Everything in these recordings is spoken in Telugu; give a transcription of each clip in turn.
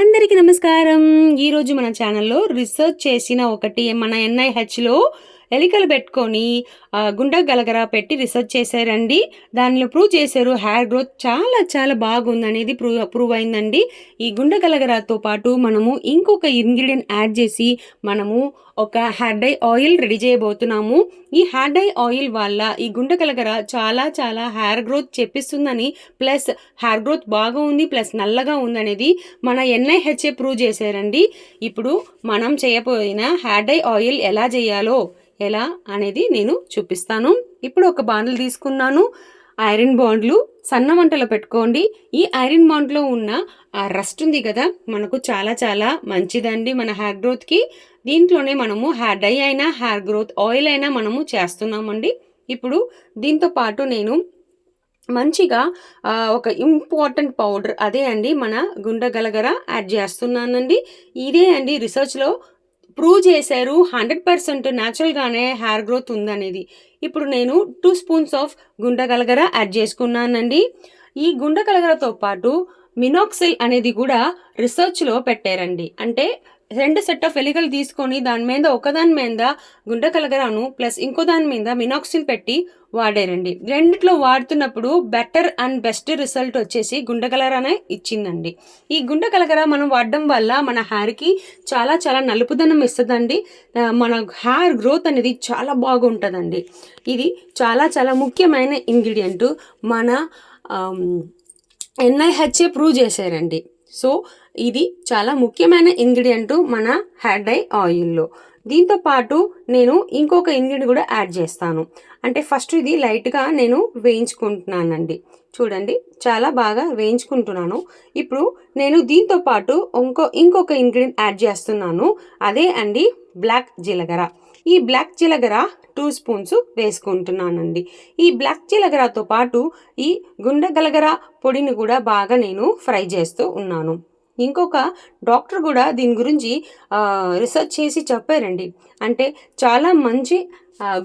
అందరికీ నమస్కారం. ఈరోజు మన ఛానల్లో రీసెర్చ్ చేసిన ఒకటి మన ఎన్ఐహెచ్లో ఎలికలు పెట్టుకొని గుండె గలగర పెట్టి రీసెర్చ్ చేశారండి. దానిలో ప్రూవ్ చేశారు హెయిర్ గ్రోత్ చాలా చాలా బాగుంది అనేది ప్రూవ్ ప్రూవ్ అయిందండి. ఈ గుండె గలగరాతో పాటు మనము ఇంకొక ఇంగ్రీడియంట్ యాడ్ చేసి మనము ఒక హెయిర్ డై ఆయిల్ రెడీ చేయబోతున్నాము. ఈ హెయిర్ డై ఆయిల్ వల్ల ఈ గుండె గలగర చాలా చాలా హెయిర్ గ్రోత్ చెప్పిస్తుందని ప్లస్ హెయిర్ గ్రోత్ బాగా ఉంది ప్లస్ నల్లగా ఉందనేది మన ఎన్ఐహెచ్ఏ ప్రూవ్ చేశారండి. ఇప్పుడు మనం చేయబోయిన హెయిర్ డై ఆయిల్ ఎలా చేయాలో ఎలా అనేది నేను చూపిస్తాను. ఇప్పుడు ఒక బాండ్లు తీసుకున్నాను. ఐరన్ బాండ్లు సన్న మంటలో పెట్టుకోండి. ఈ ఐరన్ బాండ్లో ఉన్న ఆ రస్ట్ ఉంది కదా మనకు చాలా చాలా మంచిదండి మన హెయిర్ గ్రోత్కి దీంట్లోనే మనము హెయిర్ డై అయినా హెయిర్ గ్రోత్ ఆయిల్ అయినా మనము చేస్తున్నామండి. ఇప్పుడు దీంతో పాటు నేను మంచిగా ఒక ఇంపార్టెంట్ పౌడర్ అదే అండి మన గుండె గలగర యాడ్ చేస్తున్నానండి. ఇదే అండి రీసెర్చ్లో ప్రూవ్ చేశారు హండ్రెడ్ పర్సెంట్ న్యాచురల్గానే హెయిర్ గ్రోత్ ఉందనేది. ఇప్పుడు నేను టూ స్పూన్స్ ఆఫ్ గుండె యాడ్ చేసుకున్నానండి. ఈ గుండగలగరతో పాటు మినాక్సిల్ అనేది కూడా రీసెర్చ్లో పెట్టారండి. అంటే రెండు సెట్ ఆఫ్ ఎలికలు తీసుకొని దాని మీద ఒకదాని మీద గుండె కలగరాను ప్లస్ ఇంకో దాని మీద మినాక్సిల్ పెట్టి వాడారండి. రెండిట్లో వాడుతున్నప్పుడు బెటర్ అండ్ బెస్ట్ రిజల్ట్ వచ్చేసి గుండె కలరానే ఇచ్చిందండి. ఈ గుండె కలగర మనం వాడడం వల్ల మన హెయిర్కి చాలా చాలా నలుపుదనం ఇస్తుందండి. మన హెయిర్ గ్రోత్ అనేది చాలా బాగుంటుందండి. ఇది చాలా చాలా ముఖ్యమైన ఇంగ్రీడియంట్ మన ఎన్ఐహెచ్ఏ ప్రూవ్ చేశారండి. సో ఇది చాలా ముఖ్యమైన ఇంగ్రీడియంట్ మన హెయిర్ డై ఆయిల్లో దీంతో పాటు నేను ఇంకొక ఇంగ్రీడియంట్ కూడా యాడ్ చేస్తాను. అంటే ఫస్ట్ ఇది లైట్గా నేను వేయించుకుంటున్నానండి. చూడండి చాలా బాగా వేయించుకుంటున్నాను. ఇప్పుడు నేను దీంతో పాటు ఇంకో ఇంకొక ఇంగ్రీడియంట్ యాడ్ చేస్తున్నాను. అదే అండి బ్లాక్ జీలకర్ర. ఈ బ్లాక్ జీలకర్ర టూ స్పూన్స్ వేసుకుంటున్నానండి. ఈ బ్లాక్ జీలకర్రతో పాటు ఈ గుండె గలగర పొడిని కూడా బాగా నేను ఫ్రై చేస్తూ ఉన్నాను. ఇంకొక డాక్టర్ కూడా దీని గురించి రీసెర్చ్ చేసి చెప్పారండి. అంటే చాలా మంచి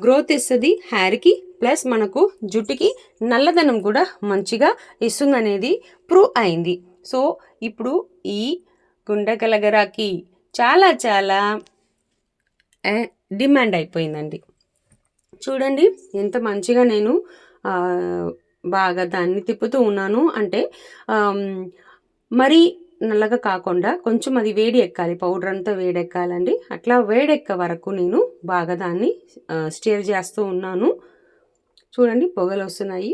గ్రోత్ ఇస్తుంది హెయిర్కి ప్లస్ మనకు జుట్టుకి నల్లదనం కూడా మంచిగా ఇస్తుంది అనేది ప్రూవ్ అయింది. సో ఇప్పుడు ఈ గుండెకలగరాకి చాలా చాలా డిమాండ్ అయిపోయిందండి. చూడండి ఎంత మంచిగా నేను బాగా దాన్ని తిప్పుతూ ఉన్నాను. అంటే మరి నల్లగా కాకుండా కొంచెం అది వేడి ఎక్కాలి పౌడర్ అంతా వేడెక్కాలండి. అట్లా వేడెక్క వరకు నేను బాగా దాన్ని స్టీర్ చేస్తూ ఉన్నాను. చూడండి పొగలు వస్తున్నాయి.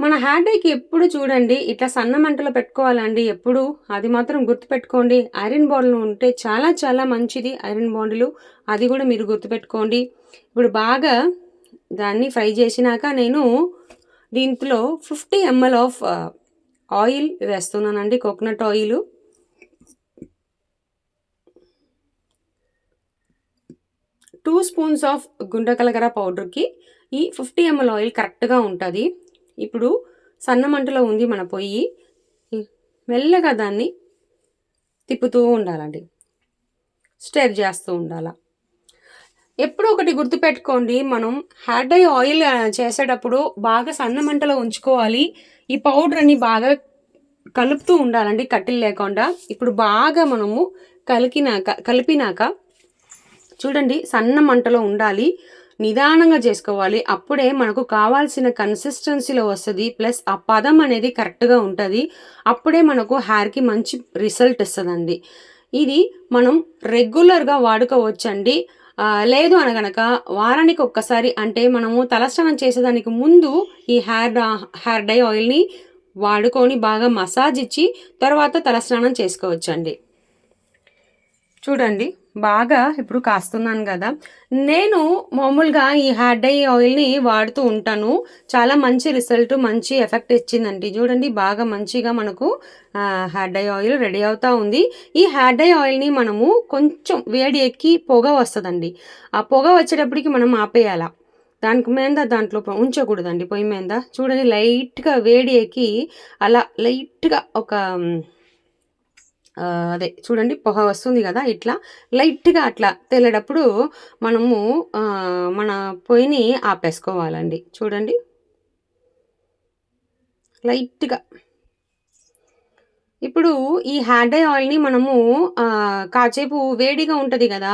మన హెయిర్ డైకి ఎప్పుడు చూడండి ఇట్లా సన్న మంటలో పెట్టుకోవాలండి. ఎప్పుడు అది మాత్రం గుర్తుపెట్టుకోండి. ఐరన్ బాండ్లు ఉంటే చాలా చాలా మంచిది. ఐరన్ బాండ్లు అది కూడా మీరు గుర్తుపెట్టుకోండి. ఇప్పుడు బాగా దాన్ని ఫ్రై చేసినాక నేను దీంట్లో ఫిఫ్టీ ఎంఎల్ ఆఫ్ ఆయిల్ వేస్తున్నానండి coconut oil. Two spoons of గుండె కలగర పౌడర్కి ఈ ఫిఫ్టీ ఎంఎల్ ఆయిల్ కరెక్ట్గా ఉంటుంది. ఇప్పుడు సన్నమంటలో ఉంది మన పొయ్యి. మెల్లగా దాన్ని తిప్పుతూ ఉండాలండి. స్టెర్ చేస్తూ ఉండాలా. ఎప్పుడు ఒకటి గుర్తుపెట్టుకోండి మనం హెయిర్ డై ఆయిల్ చేసేటప్పుడు బాగా సన్న మంటలో ఉంచుకోవాలి. ఈ పౌడర్ని బాగా కలుపుతూ ఉండాలండి కట్టెలు లేకుండా. ఇప్పుడు బాగా మనము కలికినాక కలిపినాక చూడండి సన్న మంటలో ఉండాలి నిదానంగా చేసుకోవాలి. అప్పుడే మనకు కావాల్సిన కన్సిస్టెన్సీలో వస్తుంది ప్లస్ ఆ పదం అనేది కరెక్ట్గా ఉంటుంది. అప్పుడే మనకు హెయిర్కి మంచి రిజల్ట్ ఇస్తుందండి ఇది మనం రెగ్యులర్గా వాడుకోవచ్చండి. లేదు అనగనక వారానికి ఒక్కసారి అంటే మనము తలస్నానం చేసేదానికి ముందు ఈ హెయిర్ హెయిర్ డై ఆయిల్ని వాడుకొని బాగా మసాజ్ ఇచ్చి తర్వాత తలస్నానం చేసుకోవచ్చండి. చూడండి బాగా ఇప్పుడు కాస్తున్నాను కదా. నేను మామూలుగా ఈ హ్యాడ్ డై ఆయిల్ని వాడుతూ ఉంటాను. చాలా మంచి రిజల్ట్ మంచి ఎఫెక్ట్ ఇచ్చిందండి. చూడండి బాగా మంచిగా మనకు హ్యాడ్ డై ఆయిల్ రెడీ అవుతూ ఉంది. ఈ హ్యాడ్ డై ఆయిల్ని మనము కొంచెం వేడి ఎక్కి పొగ వస్తుందండి. ఆ పొగ వచ్చేటప్పటికి మనం ఆపేయాలా? దానికి మీద దాంట్లో ఉంచకూడదండి పొయ్యి మీద. చూడండి లైట్గా వేడి ఎక్కి అలా లైట్గా ఒక అదే చూడండి పొహ వస్తుంది కదా ఇట్లా లైట్గా అట్లా తేలేటప్పుడు మనము మన పొయ్యిని ఆపేసుకోవాలండి చూడండి లైట్గా ఇప్పుడు ఈ హెయిర్ ఆయిల్‌ని మనము కాసేపు వేడిగా ఉంటుంది కదా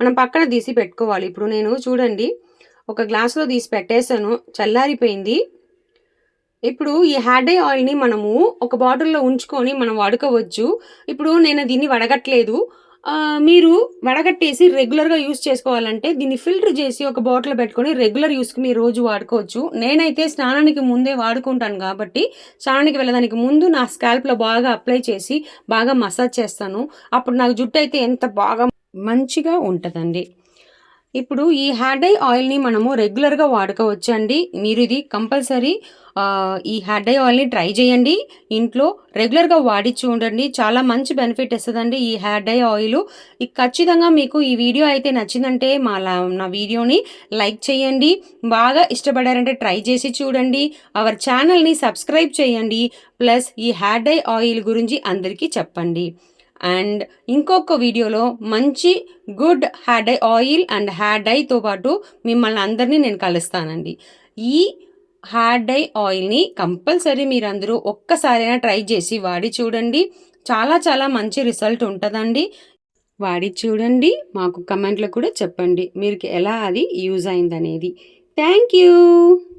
మనం పక్కన తీసి పెట్టుకోవాలి. ఇప్పుడు నేను చూడండి ఒక గ్లాస్‌లో తీసి పెట్టేసాను. చల్లారిపోయింది. ఇప్పుడు ఈ హ్యాడే ఆయిల్‌ని మనము ఒక బాటిల్‌లో ఉంచుకొని మనం వాడుకోవచ్చు. ఇప్పుడు నేను దీన్ని వడగట్లేదు. మీరు వడగట్టేసి రెగ్యులర్‌గా యూజ్ చేసుకోవాలంటే దీన్ని ఫిల్టర్ చేసి ఒక బాటిల్ పెట్టుకొని రెగ్యులర్ యూస్కి మీరు రోజు వాడుకోవచ్చు. నేనైతే స్నానానికి ముందే వాడుకుంటాను కాబట్టి స్నానానికి వెళ్ళడానికి ముందు నా స్కాల్ప్‌లో బాగా అప్లై చేసి, బాగా మసాజ్ చేస్తాను. అప్పుడు నాకు జుట్టు అయితే ఎంత బాగా మంచిగా ఉంటుందండి ఇప్పుడు ఈ హెయిర్ డై ఆయిల్‌ని మనము రెగ్యులర్‌గా వాడుకోవచ్చండి. ఇది కంపల్సరీ ఈ హెయిర్ డై ఆయిల్‌ని ట్రై చేయండి. ఇంట్లో రెగ్యులర్‌గా వాడి చూడండి. చాలా మంచి బెనిఫిట్ ఇస్తుందండి ఈ హెయిర్ డై ఆయిల్ ఖచ్చితంగా మీకు ఈ వీడియో అయితే నచ్చిందంటే మా లా నా వీడియోని లైక్ చేయండి. బాగా ఇష్టపడారంటే ట్రై చేసి చూడండి. అవర్ ఛానల్‌ని సబ్స్క్రైబ్ చేయండి. ప్లస్ ఈ హెయిర్ డై ఆయిల్ గురించి అందరికీ చెప్పండి. అండ్ ఇంకొక వీడియోలో మంచి గుడ్ హెయిర్ ఐ ఆయిల్ అండ్ హెయిర్ పాటు మిమ్మల్ని అందరిని నేను కలుస్తానండి. ఈ హెయిర్ ఐ ఆయిల్‌ని కంపల్సరీ మీరందరూ ఒక్కసారైనా ట్రై చేసి వాడి చూడండి. చాలా చాలా మంచి రిజల్ట్ ఉంటదండి. వాడి చూడండి. మాకు కమెంట్‌లో కూడా చెప్పండి. మీకు ఎలా అది యూజ్ అయిందనేది. Thank you.